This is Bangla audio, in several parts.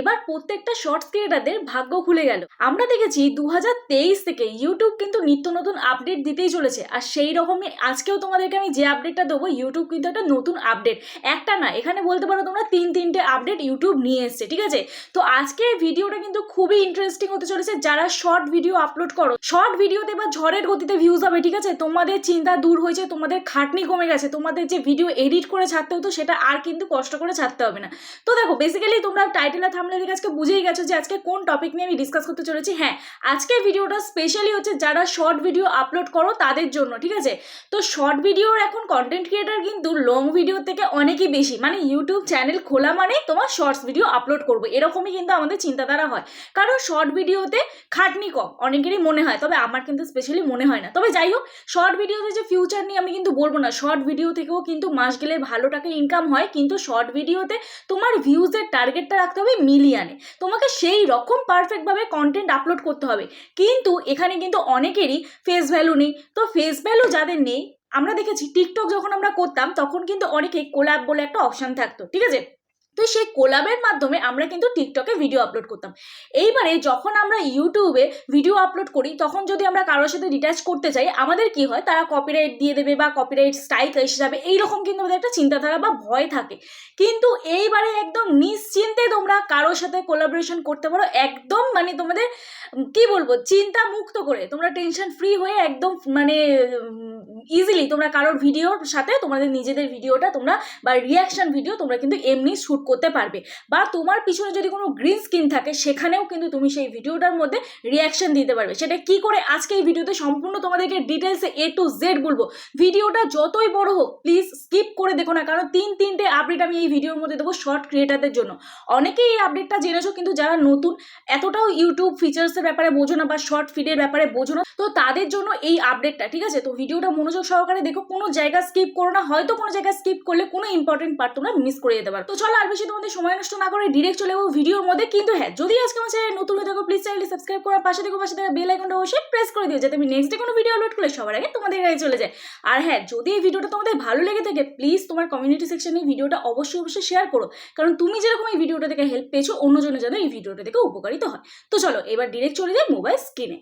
এবার প্রত্যেকটা শর্টস ক্রিয়েটারদের ভাগ্য খুলে গেল। আমরা দেখেছি দু হাজার তেইশ থেকে ইউটিউব কিন্তু নিত্য নতুন আপডেট দিতেই চলেছে। আর সেই রকমই আজকেও তোমাদেরকে আমি যে আপডেটটা দেবো ইউটিউব কিন্তু একটা নতুন আপডেট একটা না, এখানে বলতে পারো তোমরা তিন তিনটে আপডেট ইউটিউব নিয়ে এসছে, ঠিক আছে? তো আজকে ভিডিওটা কিন্তু খুবই ইন্টারেস্টিং হতে চলেছে। যারা শর্ট ভিডিও আপলোড করো শর্ট ভিডিওতে বা ঝড়ের গতিতে ভিউজ হবে, ঠিক আছে? তোমাদের চিন্তা দূর হয়েছে, তোমাদের খাটনি কমে গেছে, তোমাদের যে ভিডিও এডিট করে ছাড়তে হতো, সেটা আর কিন্তু কষ্ট করে ছাড়তে হবে না। তো দেখো বেসিক্যালি তোমরা টাইটেলে আর থামলে দেখে আজকে বুঝেই গেছো যে আজকে কোন টপিক নিয়ে আমি ডিসকাস করতে চলেছি। হ্যাঁ আজকের ভিডিওটা স্পেশালি হচ্ছে যারা শর্ট ভিডিও আপলোড করো তাদের জন্য, ঠিক আছে? তো শর্ট ভিডিওর এখন কন্টেন্ট ক্রিয়েটার কিন্তু লং ভিডিও থেকে অনেকই বেশি। মানে ইউটিউব চ্যানেল খোলা মানে তোমার শর্টস ভিডিও আপলোড করব। এরকমই কিন্তু আমাদের চিন্তাধারা হয়। কারণ শর্ট ভিডিওতে খাটনি কম, অনেকেরই মনে হয়, তবে আমার কিন্তু স্পেশালি মনে হয় না। তবে যাই হোক শর্ট ভিডিওতে যে ফিউচার নিয়ে আমি কিন্তু বলব না। শর্ট ভিডিও থেকেও কিন্তু মাস গেলে ভালো টাকা ইনকাম হয়, কিন্তু শর্ট ভিডিওতে তোমার ভিউজের টার্গেটটা রাখতে হবে মিলিয়নে তোমাকে সেই রকম পারফেক্টভাবে কন্টেন্ট আপলোড করতে হবে। কিন্তু এখানে কিন্তু অনেকেরই ফেস ভ্যালু নেই। তো ফেস ভ্যালু যাদের নেই, আমরা দেখেছি টিকটক যখন আমরা করতাম, তখন কিন্তু অনেকে কোলাপ বলে একটা অপশান থাকতো, ঠিক আছে? তো সেই কোলাবের মাধ্যমে আমরা কিন্তু টিকটকে ভিডিও আপলোড করতাম। এইবারে যখন আমরা ইউটিউবে ভিডিও আপলোড করি, তখন যদি আমরা কারোর সাথে ডিট্যাচ করতে চাই আমাদের কি হয়? তারা কপিরাইট দিয়ে দেবে বা কপিরাইট স্ট্রাইক এসে যাবে, এইরকম কিন্তু আমাদের একটা চিন্তাধারা বা ভয় থাকে। কিন্তু এইবারে একদম নিশ্চিন্তে তোমরা কারোর সাথে কোলাবোরেশন করতে পারো, একদম মানে তোমাদের কি বলব চিন্তা মুক্ত করে। তোমরা টেনশন ফ্রি হয়ে একদম মানে ইজিলি তোমরা কারোর ভিডিওর সাথে তোমাদের নিজেদের ভিডিওটা তোমরা বা রিয়াকশন ভিডিও তোমরা কিন্তু এমনি শ্যুট করতে পারবে। বা তোমার পিছনে যদি কোনো গ্রিন স্ক্রিন থাকে, সেখানেও কিন্তু তুমি সেই ভিডিওটার মধ্যে রিয়াকশন দিতে পারবে। সেটা কি করে আজকে এই ভিডিওতে সম্পূর্ণ তোমাদেরকে ডিটেলসে এ টু জেড বলব। ভিডিওটা যতই বড় হোক প্লিজ স্কিপ করে দেখো না, কারণ তিন তিনটে আপডেট আমি এই ভিডিওর মধ্যে দেবো শর্ট ক্রিয়েটারদের জন্য। অনেকেই এই আপডেটটা জেনেছো, কিন্তু যারা নতুন, এতটাও ইউটিউব ফিচার্সের ব্যাপারে বোঝো না বা শর্ট ফিডের ব্যাপারে বোঝো না, তো তাদের জন্য এই আপডেটটা ঠিক আছে? তো ভিডিওটা মনোযোগ সহকারে দেখো, কোনো জায়গা স্কিপ করো না, হয়তো কোনো জায়গায় স্কিপ করলে কোনো ইম্পর্টেন্ট পার্ট তোমরা মিস করে যেতে পারো। তো চলো আর বেশি তোমাদের সময় নষ্ট না করে ডিরেক্ট চলে যাব ভিডিওর মধ্যে। কিন্তু হ্যাঁ যদি আজকে আমার চ্যানেল নতুন হয়ে থাকো প্লিজ চ্যানেলটি সাবস্ক্রাইব করার পাশে দেখো পাশে থাকা বেল আইকনটা অবশ্যই প্রেস করে দিও, যাতে আমি নেক্সট ডে কোনো ভিডিও আপলোড করলে সবার আগে তোমাদের কাছে চলে যায়। আর হ্যাঁ যদি এই ভিডিওটা তোমাদের ভালো লেগে থাকে প্লিজ তোমার কমিউনিটি সেকশনে ভিডিওটা অবশ্যই অবশ্যই শেয়ার করো। কারণ তুমি যেরকম এই ভিডিওটা থেকে হেল্প পেয়েছ অন্যজনের যেন এই ভিডিওটা থেকে উপকারিত হয়। তো চলো, এবার ডিরেক্ট চলে যাই মোবাইল স্ক্রিনে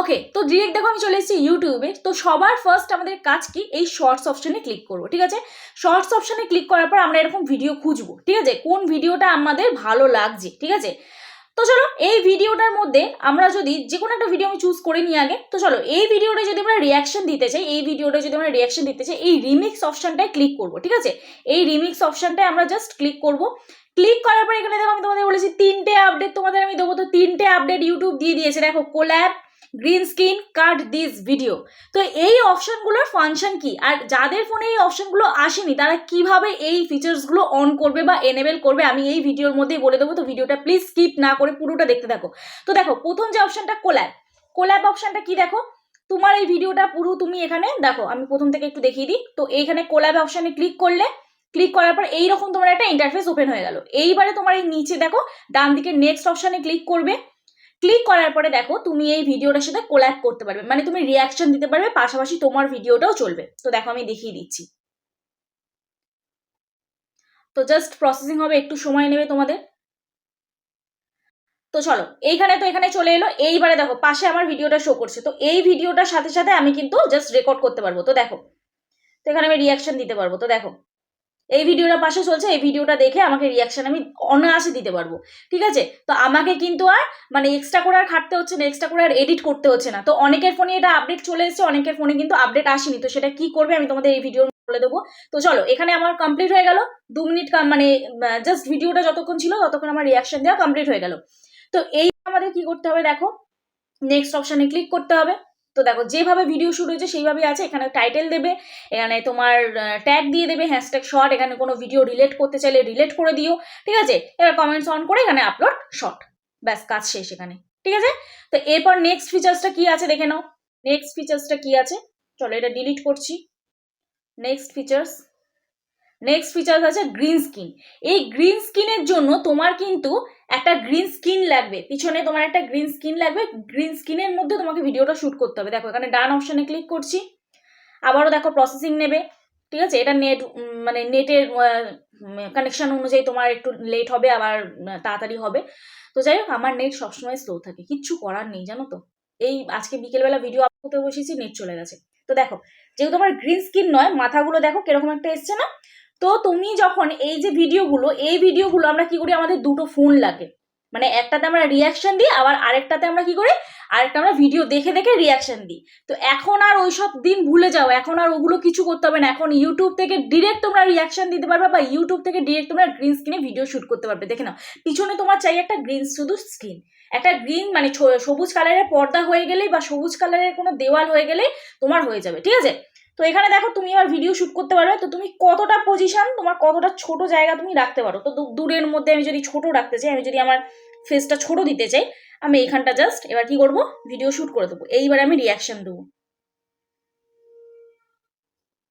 ওকে তো ডিরেক্ট দেখো আমি চলে এসেছি ইউটিউবে তো সবার ফার্স্ট আমাদের কাজ কি? এই শর্টস অপশনে ক্লিক করব, ঠিক আছে? শর্টস অপশনে ক্লিক করার পর আমরা এরকম ভিডিও খুঁজবো, ঠিক আছে? কোন ভিডিওটা আমাদের ভালো লাগছে, ঠিক আছে? তো চলো, এই ভিডিওটার মধ্যে আমরা যদি যে কোনো একটা ভিডিও আমি চুজ করে নিই আগে, তো চলো, এই ভিডিওটা যদি আমরা রিয়াকশন দিতে চাই, এই ভিডিওটা যদি আমরা রিয়াকশন দিতে চাই, এই রিমিক্স অপশনটায় ক্লিক করব, ঠিক আছে? এই রিমিক্স অপশানটায় আমরা জাস্ট ক্লিক করব। ক্লিক করার পর এখানে দেখো আমি তোমাদের বলেছি, তিনটে আপডেট তোমাদের আমি দেবো, তো তিনটে আপডেট ইউটিউব দিয়ে দিয়েছে। দেখো collab green screen cut this video তো এই অপশনগুলোর ফাংশন কি? আর যাদের ফোনে এই অপশনগুলো আসেনি, তারা কীভাবে এই ফিচার্সগুলো অন করবে বা এনেবেল করবে? আমি এই ভিডিওর মধ্যেই বলে দেবো, তো ভিডিওটা প্লিজ স্কিপ না করে পুরোটা দেখতে থাকো। তো দেখো, প্রথম যে অপশনটা কোল্যাব কোল্যাব অপশনটা কি দেখো? তোমার এই ভিডিওটা পুরো তুমি এখানে, দেখো, আমি প্রথম থেকে একটু দেখিয়ে দিই। তো এইখানে কোল্যাব অপশনে ক্লিক করলে ক্লিক করার পর এইরকম তোমার একটা ইন্টারফেস ওপেন হয়ে গেল। এইবারে তোমার এই নিচে দেখো ডান দিকে নেক্সট অপশানে ক্লিক করবে। ক্লিক করার পরে দেখো তুমি এই ভিডিওটার সাথে কোল্যাব করতে পারবে। মানে তুমি রিয়াকশন দিতে পারবে, পাশাপাশি তোমার ভিডিওটাও চলবে। তো দেখো আমি দেখিয়ে দিচ্ছি। তো জাস্ট প্রসেসিং হবে, একটু সময় নেবে তোমাদের। তো চলো, এইখানে তো এখানে চলে এলো। এইবারে দেখো, পাশে আমার ভিডিওটা শো করছে। তো এই ভিডিওটার সাথে সাথে আমি কিন্তু জাস্ট রেকর্ড করতে পারব। তো দেখো, তো এখানে আমি রিয়াকশন দিতে পারব। তো দেখো এই ভিডিওটা পাশে চলছে, এই ভিডিওটা দেখে আমাকে রিয়াকশন আমি অনায়াসে দিতে পারব, ঠিক আছে? তো আমাকে কিন্তু আর মানে এক্সট্রা করে আর খাটতে হচ্ছে না এক্সট্রা করে আর এডিট করতে হচ্ছে না। তো অনেকের ফোনে এটা আপডেট চলে এসেছে, অনেকের ফোনে কিন্তু আপডেট আসেনি। তো সেটা কি করবে আমি তোমাদের এই ভিডিওর বলে দেবো। তো চলো, এখানে আমার কমপ্লিট হয়ে গেল। দু মিনিট মানে জাস্ট ভিডিওটা যতক্ষণ ছিল ততক্ষণ আমার রিয়াকশন দেওয়া কমপ্লিট হয়ে গেল। তো এই আমাদের কি করতে হবে দেখো? নেক্সট অপশানে ক্লিক করতে হবে। তো দেখো, যেভাবে ভিডিও শুরু হয়েছে, সেইভাবেই আছে। এখানে টাইটেল দেবে, এখানে তোমার ট্যাগ দিয়ে দেবে হ্যাশট্যাগ শর্ট এখানে কোনো ভিডিও রিলেট করতে চাইলে রিলেট করে দিও, ঠিক আছে? এবার কমেন্টস অন করে এখানে আপলোড শর্ট ব্যাস, কাজ শেষ এখানে, ঠিক আছে? তো এরপর নেক্সট ফিচার্সটা কি আছে দেখে নাও। নেক্সট ফিচার্সটা কি আছে? চলো এটা ডিলিট করছি। নেক্সট ফিচার্স নেক্সট ফিচার্স আছে গ্রিন স্কিন এই গ্রিন স্কিনের জন্য তোমার কিন্তু একটা গ্রিন স্কিন লাগবে। পিছনে তোমার একটা গ্রিন স্কিন লাগবে। গ্রিন স্কিনের মধ্যে তোমাকে ভিডিওটা শ্যুট করতে হবে। দেখো, এখানে ডান অপশনে ক্লিক করছি। আবারও দেখো প্রসেসিং নেবে। ঠিক আছে? এটা নেট মানে নেটের কানেকশন অনুযায়ী তোমার একটু লেট হবে, আবার তাড়াতাড়ি হবে। তো যাই হোক, আমার নেট সবসময় স্লো থাকে। কিচ্ছু করার নেই, জানো তো? এই আজকে বিকেলবেলা ভিডিও আপ করতে বসেছি নেট চলে গেছে। তো দেখো, যেহেতু আমার গ্রিন স্কিন নয়, মাথাগুলো দেখো কীরকম একটা এসছে না? তো তুমি যখন এই যে ভিডিওগুলো, এই ভিডিওগুলো আমরা কি করি? আমাদের দুটো ফোন লাগে। মানে একটাতে আমরা রিয়াকশন দিই, আবার আরেকটাতে আমরা কি করি? আরেকটা আমরা ভিডিও দেখে দেখে রিয়াকশন দিই। তো এখন আর ওই সব দিন ভুলে যাও। এখন আর ওগুলো কিছু করতে হবে না। এখন ইউটিউব থেকে ডিরেক্ট তোমরা রিয়াকশন দিতে পারবে বা ইউটিউব থেকে ডিরেক্ট তোমরা গ্রিন স্ক্রিনে ভিডিও শুট করতে পারবে। দেখে নাও, পিছনে তোমার চাই একটা গ্রিন শুধু স্ক্রিন একটা গ্রিন মানে সবুজ কালারের পর্দা হয়ে গেলেই বা সবুজ কালারের কোনো দেওয়াল হয়ে গেলেই তোমার হয়ে যাবে। ঠিক আছে? তো এখানে দেখো তুমি এবার ভিডিও শ্যুট করতে পারবে, তো তুমি কতটা পজিশন তোমার কতটা ছোট জায়গা তুমি রাখতে পারো? তো দূরের মধ্যে আমি যদি ছোট রাখতে চাই, আমি যদি আমার ফেসটা ছোট দিতে চাই, আমি এইখানটা জাস্ট এবার কি করব? ভিডিও শ্যুট করে দেবো। এইবার আমি রিয়াকশন দেবো।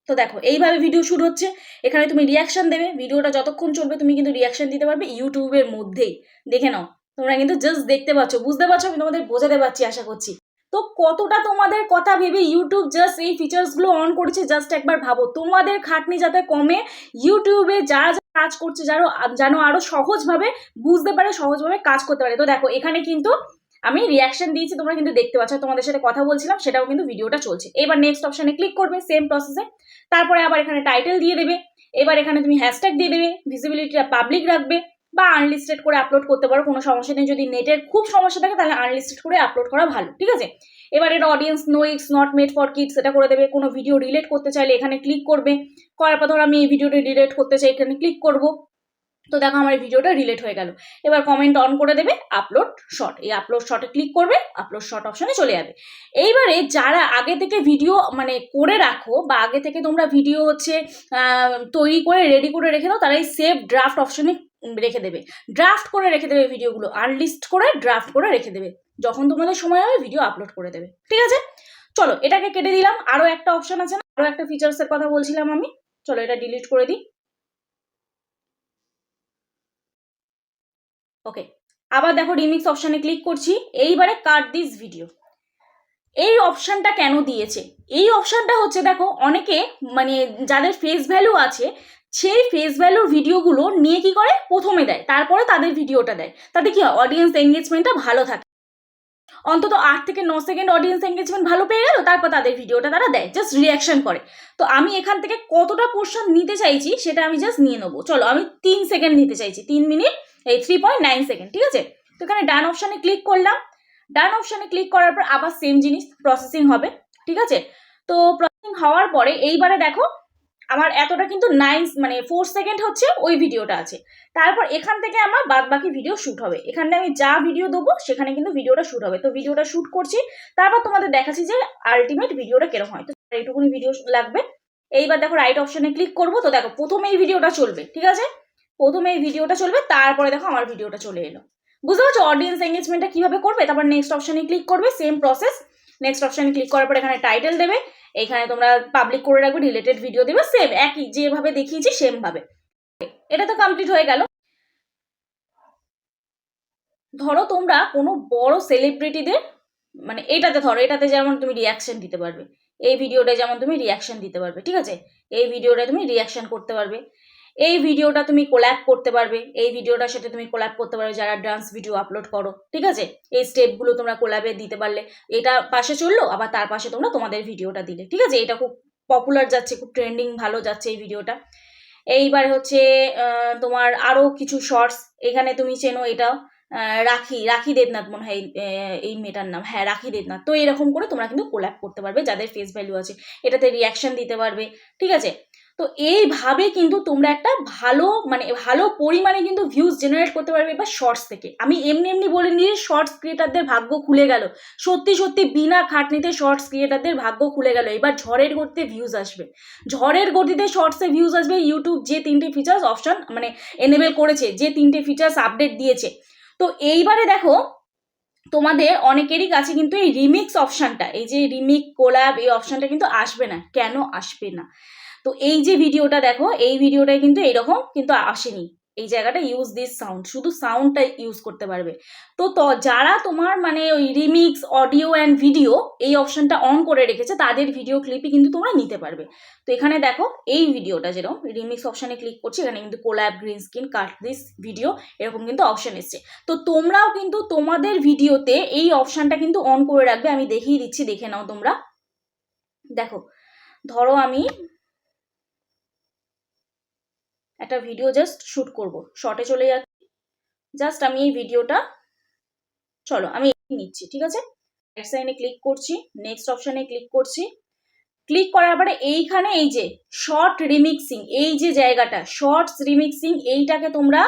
তো দেখো, এইভাবে ভিডিও শুট হচ্ছে। এখানে তুমি রিয়াকশন দেবে। ভিডিওটা যতক্ষণ চলবে, তুমি কিন্তু রিয়াকশন দিতে পারবে ইউটিউবের মধ্যেই। দেখে নাও। তোমরা কিন্তু জাস্ট দেখতে পাচ্ছ, বুঝতে পারছ, আমি তোমাদের বোঝাতে পারছি, আশা করছি। তো কতটা তোমাদের কথা ভেবে ইউটিউব জাস্ট এই ফিচার্সগুলো অন করেছে জাস্ট একবার ভাবো। তোমাদের খাটনি যাতে কমে ইউটিউবে যারা কাজ করছে, যারা যেন আরও সহজভাবে বুঝতে পারে, সহজভাবে কাজ করতে পারে। তো দেখো, এখানে কিন্তু আমি রিয়াকশন দিয়েছি, তোমরা কিন্তু দেখতে পাচ্ছ। তোমাদের সাথে কথা বলছিলাম, সেটাও কিন্তু ভিডিওটা চলছে। এবার নেক্সট অপশনে ক্লিক করবে সেম প্রসেসে তারপরে আবার এখানে টাইটেল দিয়ে দেবে। এবার এখানে তুমি হ্যাশট্যাগ দিয়ে দেবে ভিজিবিলিটিটা পাবলিক রাখবে। বা আনলিস্টেড করে আপলোড করতে পারো, কোনো সমস্যা নেই। যদি নেটের খুব সমস্যা থাকে, তাহলে আনলিস্টেড করে আপলোড করা ভালো, ঠিক আছে? এবার এটা audience no it's not made for kids এটা করে দেবে। কোনো ভিডিও রিলেট করতে চাইলে এখানে ক্লিক করবে। করার পর ধরো আমি এই ভিডিওটা রিলেট করতে চাই, এখানে ক্লিক করব। তো দেখো আমার ভিডিওটা রিলেট হয়ে গেল। এবার কমেন্ট অন করে দেবে আপলোড শর্ট এই আপলোড শর্টে ক্লিক করবে আপলোড শর্ট অপশনে চলে যাবে। এইবারে যারা আগে থেকে ভিডিও মানে করে রাখো বা আগে থেকে তোমরা ভিডিও হচ্ছে তৈরি করে রেডি করে রেখে দাও তারা এই সেভ ড্রাফট অপশনে রেখে দেবে। ড্রাফট করে রেখে দেবে ভিডিওগুলো আনলিস্ট করে ড্রাফট করে রেখে দেবে। যখন তোমাদের সময় হবে ভিডিও আপলোড করে দেবে। ঠিক আছে? চলো, এটাকে কেটে দিলাম। আরও একটা অপশন আছে না? আরও একটা ফিচার্সের কথা বলছিলাম আমি। চলো, এটা ডিলিট করে দিই। ওকে আবার দেখো রিমিক্স অপশানে ক্লিক করছি। এইবারে কাট দিস ভিডিও এই অপশানটা কেন দিয়েছে? এই অপশানটা হচ্ছে, দেখো, অনেকে মানে যাদের ফেস ভ্যালু আছে সেই ফেস ভ্যালুর ভিডিওগুলো নিয়ে কি করে? প্রথমে দেয়, তারপরে তাদের ভিডিওটা দেয়। তাতে কি হয়? অডিয়েন্স এঙ্গেজমেন্টটা ভালো থাকে। অন্তত আট থেকে ন সেকেন্ড অডিয়েন্স এঙ্গেজমেন্ট ভালো পেয়ে গেল, তারপর তাদের ভিডিওটা তারা দেয়। জাস্ট রিয়াকশন করে। তো আমি এখান থেকে কতটা পোর্শন নিতে চাইছি, সেটা আমি জাস্ট নিয়ে নেব। চলো, আমি তিন সেকেন্ড নিতে চাইছি। তিন মিনিট এই থ্রি পয়েন্ট নাইন সেকেন্ড ঠিক আছে? তো এখানে ডান অপশানে ক্লিক করলাম। ডান অপশানে ক্লিক করার পর আবার সেম জিনিস প্রসেসিং হবে, ঠিক আছে? তো প্রসেসিং হওয়ার পরে এইবারে দেখো আমার এতটা কিন্তু নাইন মানে ফোর সেকেন্ড হচ্ছে ওই ভিডিওটা আছে। তারপর এখান থেকে আমার বাদ বাকি ভিডিও শ্যুট হবে। এখানে আমি যা ভিডিও দেবো, সেখানে কিন্তু ভিডিওটা শ্যুট হবে। তো ভিডিওটা শ্যুট করছি, তারপর তোমাদের দেখাচ্ছি যে আলটিমেট ভিডিওটা কীরকম হয়। তো এইটুকুনি ভিডিও লাগবে। এইবার দেখো রাইট অপশনে ক্লিক করব, তো দেখো প্রথমে এই ভিডিওটা চলবে, ঠিক আছে? প্রথমে এই ভিডিওটা চলবে, তারপরে দেখো আমার ভিডিওটা চলে এলো। বুঝতে পারছ? অডিয়েন্স এঙ্গেজমেন্টটা কীভাবে করবে? তারপর নেক্সট অপশনে ক্লিক করবে সেম প্রসেস নেক্সট অপশনে ক্লিক করার পর এখানে টাইটেল দেবে। এখানে তোমরা পাবলিক করে রাখবে রিলেটেড ভিডিও দেবে সেম একই, যেভাবে দেখিয়েছি সেম ভাবে এটা তো কমপ্লিট হয়ে গেল। ধরো তোমরা কোনো বড় সেলিব্রিটিদের মানে এটাতে ধরো, এটাতে যেমন তুমি রিয়াকশন দিতে পারবে। এই ভিডিওটা যেমন তুমি রিয়াকশন দিতে পারবে, ঠিক আছে? এই ভিডিওটা তুমি রিয়াকশন করতে পারবে। এই ভিডিওটা তুমি কোল্যাপ করতে পারবে এই ভিডিওটার সাথে তুমি কোল্যাপ করতে পারবে যারা ডান্স ভিডিও আপলোড করো ঠিক আছে? এই স্টেপগুলো তোমরা কোল্যাপে দিতে পারলে। এটা পাশে চলল আবার তার পাশে তোমরা তোমাদের ভিডিওটা দিলে ঠিক আছে? এটা খুব পপুলার যাচ্ছে খুব ট্রেন্ডিং ভালো যাচ্ছে এই ভিডিওটা। এইবার হচ্ছে তোমার আরও কিছু শর্টস এখানে তুমি চেনো এটা আহ, রাখি রাখি দেবনাথ মনে হয় এই মেয়েটার নাম। হ্যাঁ রাখি দেবনাথ। তো এরকম করে তোমরা কিন্তু কোল্যাপ করতে পারবে যাদের ফেস ভ্যালু আছে। এটাতে রিয়াকশন দিতে পারবে ঠিক আছে? তো এইভাবে কিন্তু তোমরা একটা ভালো মানে ভালো পরিমাণে কিন্তু ভিউজ জেনারেট করতে পারবে এবার শর্টস থেকে। আমি এমনি এমনি বলে নিয়ে শর্টস ক্রিয়েটারদের ভাগ্য খুলে গেল। সত্যি সত্যি বিনা খাটনিতে শর্টস ক্রিয়েটারদের ভাগ্য খুলে গেল। এবার ঝড়ের গতিতে ভিউজ আসবে। ঝড়ের গতিতে শর্টসে ভিউজ আসবে ইউটিউব যে তিনটে ফিচার্স অপশন মানে এনেবেল করেছে, যে তিনটে ফিচার্স আপডেট দিয়েছে। তো এইবারে দেখো, তোমাদের অনেকেরই কাছে কিন্তু এই রিমিক্স অপশানটা এই যে রিমিক কোলাব এই অপশানটা কিন্তু আসবে না। কেন আসবে না? তো এই যে ভিডিওটা দেখো, এই ভিডিওটায় কিন্তু এইরকম কিন্তু আসেনি। এই জায়গাটা ইউজ দিস সাউন্ড শুধু সাউন্ডটা ইউজ করতে পারবে। তো তো, যারা তোমার মানে ওই রিমিক্স অডিও অ্যান্ড ভিডিও এই অপশনটা অন করে রেখেছে, তাদের ভিডিও ক্লিপই কিন্তু তোমরা নিতে পারবে। তো এখানে দেখো, এই ভিডিওটা যেরকম রিমিক্স অপশানে ক্লিক করছি, এখানে কিন্তু collab green screen cut this video এরকম কিন্তু অপশান এসছে। তো তোমরাও কিন্তু তোমাদের ভিডিওতে এই অপশানটা কিন্তু অন করে রাখবে, আমি দেখিয়ে দিচ্ছি, দেখে নাও তোমরা। দেখো, ধরো আমি একটা ভিডিও জাস্ট শ্যুট করব। শর্টে চলে যাচ্ছি। জাস্ট আমি এই ভিডিওটা চলো আমি নিচ্ছি, ঠিক আছে? রাইট সাইনে ক্লিক করছি নেক্সট অপশানে ক্লিক করছি। ক্লিক করার পরে এইখানে এই যে শর্ট রিমিক্সিং এই যে জায়গাটা শর্টস রিমিক্সিং এইটাকে তোমরা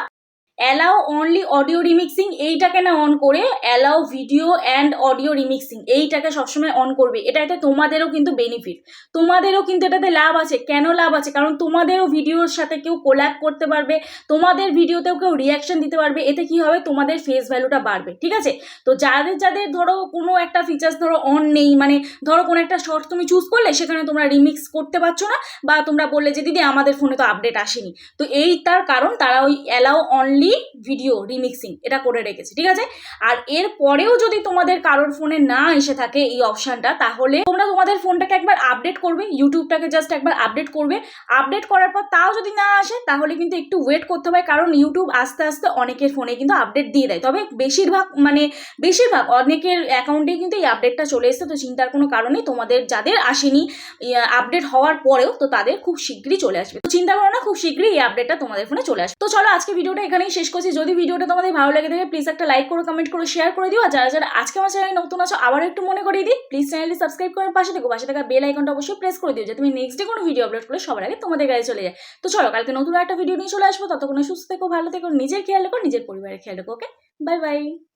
অ্যালাউ অনলি অডিও রিমিক্সিং এইটাকে না অন করে allow video and audio remixing এইটাকে সবসময় অন করবে। এটা এটাতে তোমাদেরও কিন্তু বেনিফিট তোমাদেরও কিন্তু এটাতে লাভ আছে। কেন লাভ আছে? কারণ তোমাদেরও ভিডিওর সাথে কেউ কোল্যাপ করতে পারবে, তোমাদের ভিডিওতেও কেউ রিয়াকশন দিতে পারবে, এতে কি হবে? তোমাদের ফেস ভ্যালুটা বাড়বে, ঠিক আছে? তো যাদের যাদের ধরো কোনো একটা ফিচার্স ধরো অন নেই মানে ধরো কোনো একটা শর্ট তুমি চুজ করলে, সেখানে তোমরা রিমিক্স করতে পারছ না, বা তোমরা বললে যে, দিদি, আমাদের ফোনে তো আপডেট আসেনি। তো এই তার কারণ, তারা ওই অ্যালাউ অনলি ভিডিও রিমিক্সিং এটা করে রেখেছে, ঠিক আছে? আর এর পরেও যদি তোমাদের কারোর ফোনে না এসে থাকে এই অপশানটা তাহলে তোমরা তোমাদের ফোনটাকে একবার আপডেট করবে ইউটিউবটাকে জাস্ট একবার আপডেট করবে। আপডেট করার পর তাও যদি না আসে, তাহলে কিন্তু একটু ওয়েট করতে হবে, কারণ ইউটিউব আস্তে আস্তে অনেকের ফোনে কিন্তু আপডেট দিয়ে দেয়। তবে বেশিরভাগ মানে বেশিরভাগ অনেকের অ্যাকাউন্টেই কিন্তু এই আপডেটটা চলে এসেছে, তো চিন্তার কোনো কারণে তোমাদের যাদের আসেনি আপডেট হওয়ার পরেও, তো তাদের খুব শীঘ্রই চলে আসবে। তো চিন্তা করো না, খুব শীঘ্রই এই আপডেটটা তোমাদের ফোনে চলে আসবে। তো চলো আজকে ভিডিওটা এখানেই শেষ করছি। যদি ভিডিওটা তোমাদের ভালো লাগে থাকে প্লিজ একটা লাইক করো কমেন্ট করো শেয়ার করে দিও। আর যারা যারা আজকে আমার চ্যানেলে নতুন আছো আবার একটু মনে করিয়ে দিই প্লিজ চ্যানেলটি সাবস্ক্রাইব করার পাশে দেখো পাশে থাকা বেল আইকনটা অবশ্যই প্রেস করে দিও যে তুমি নেক্সট ডে কোনো ভিডিও আপলোড করলে সবার আগে তোমাদের কাছে চলে যায়। তো চলো, কালকে নতুন একটা ভিডিও নিয়ে চলে আসব। ততক্ষণে সুস্থ থেকো, ভালো থেকো, নিজের খেয়াল রেখো, নিজের পরিবারের খেয়াল রেখো ওকে বাই বাই